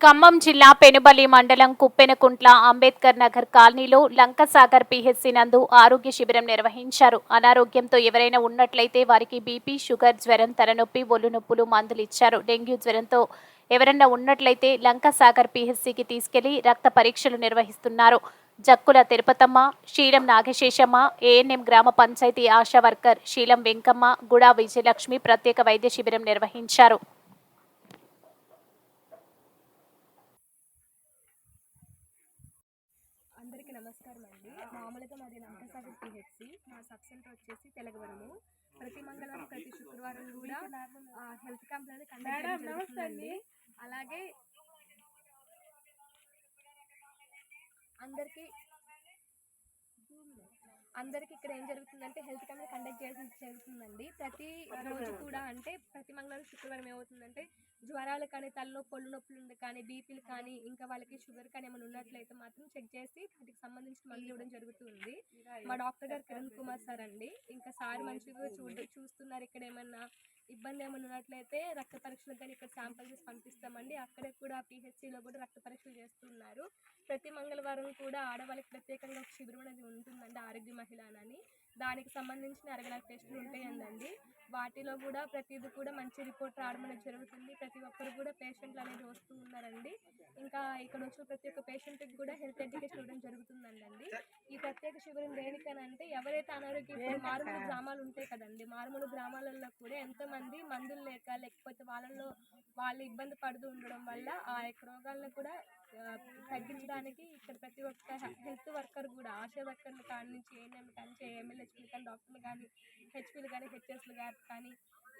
ఖమ్మం జిల్లా పెనుబలి మండలం కుప్పెనకుంట్ల అంబేద్కర్ నగర్ కాలనీలో లంకసాగర్ పిహెచ్సి నందు ఆరోగ్య శిబిరం నిర్వహించారు. అనారోగ్యంతో ఎవరైనా ఉన్నట్లయితే వారికి బీపీ షుగర్ జ్వరం తలనొప్పి ఒళ్ళు నొప్పులు మందులు ఇచ్చారు. డెంగ్యూ జ్వరంతో ఎవరైనా ఉన్నట్లయితే లంకసాగర్ పిహెచ్సికి తీసుకెళ్ళి రక్త పరీక్షలు నిర్వహిస్తున్నారు. జక్కుల తిరుపతమ్మ శీలం నాగశేషమ్మ ఏఎన్ఎం గ్రామ పంచాయతీ ఆశా వర్కర్ శీలం వెంకమ్మ గుడా విజయలక్ష్మి ప్రత్యేక వైద్య శిబిరం నిర్వహించారు. అందరికీ నమస్కారం అండి మామూలుగా మాది లంకసాగర్ పిహెచ్సి మా సబ్ సెంటర్ వచ్చేసి తెలగవరము. ప్రతి మంగళవారం ప్రతి శుక్రవారం కూడా హెల్త్ క్యాంప్ అనేది కండక్ట్ చేయడం జరుగుతుందండి. అలాగే అందరికీ అందరికి ఇక్కడ ఏం జరుగుతుందంటే హెల్త్ క్యాంప్ కండక్ట్ చేయడం జరుగుతుందండి. ప్రతి రోజు కూడా అంటే ప్రతి మంగళవారం శుక్రవారం ఏమవుతుందంటే జ్వరాలు కానీ తలలో పళ్ళు నొప్పులు కానీ బీపీలు కానీ ఇంకా వాళ్ళకి షుగర్ కానీ ఏమైనా ఉన్నట్లయితే మాత్రం చెక్ చేసి వాటికి సంబంధించిన మందులు ఇవ్వడం జరుగుతుంది. మా డాక్టర్ గారు కిరణ్ కుమార్ సార్ అండి. ఇంకా సార్ మంచిగా చూడ చూస్తున్నారు ఇక్కడ ఏమన్నా ఇబ్బంది ఏమైనా ఉన్నట్లయితే రక్త పరీక్షలు కానీ ఇక్కడ శాంపుల్ చేసి పంపిస్తామండి. అక్కడే కూడా పిహెచ్సిలో కూడా రక్త పరీక్షలు చేస్తున్నారు. ప్రతి మంగళవారం కూడా ఆడవాళ్ళకి ప్రత్యేకంగా ఒక శిబిరం అనేది ఉంటుందండి. ఆరోగ్య మహిళ అని దానికి సంబంధించిన అరవై టెస్టులు ఉంటాయండి వాటిలో కూడా ప్రతిదీ కూడా మంచి రిపోర్ట్ రావడం అనేది జరుగుతుంది. ప్రతి ఒక్కరు కూడా పేషెంట్లు అనేది వస్తూ ఉన్నారండి. ఇంకా ఇక్కడ వచ్చిన ప్రతి ఒక్క పేషెంట్కి కూడా హెల్త్ ఎడ్యుకేషన్ ఇవ్వడం జరుగుతుందండి. ఈ ప్రత్యేక శిబిరం దేనికనంటే ఎవరైతే అనారోగ్య మారుమూల గ్రామాలు ఉంటాయి కదండి మారుమూల గ్రామాలలో కూడా ఎంతోమంది మందులు లేక లేకపోతే వాళ్ళలో వాళ్ళు ఇబ్బంది పడుతూ ఉండడం వల్ల ఆ యొక్క రోగాలను కూడా తగ్గించడానికి ఇక్కడ ప్రతి ఒక్క హెల్త్ వర్కర్ కూడా ఆశా వర్కర్లు కాడి నుంచి ఏఎన్ఎం కానీ ఎమ్మెల్యేలు కానీ డాక్టర్లు కానీ హెచ్పీలు కానీ హెచ్ఎస్లు గారు కానీ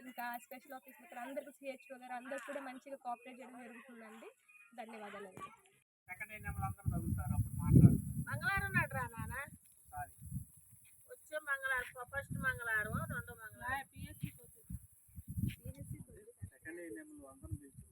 ఇంకా స్పెషల్ ఆఫీసర్లు కానీ అందరికీ సిహెచ్ఓ గారు అందరూ కూడా మంచిగా కోఆపరేట్ చేయడం జరుగుతుందండి. అప్పుడు మాట్లాడుతారు. మంగళవారం నాడు రా నాన్న. వచ్చే మంగళవారం ఫస్ట్ మంగళవారం రెండో మంగళవారం. సెకండ్ అందరం పిలుచుకుంటారు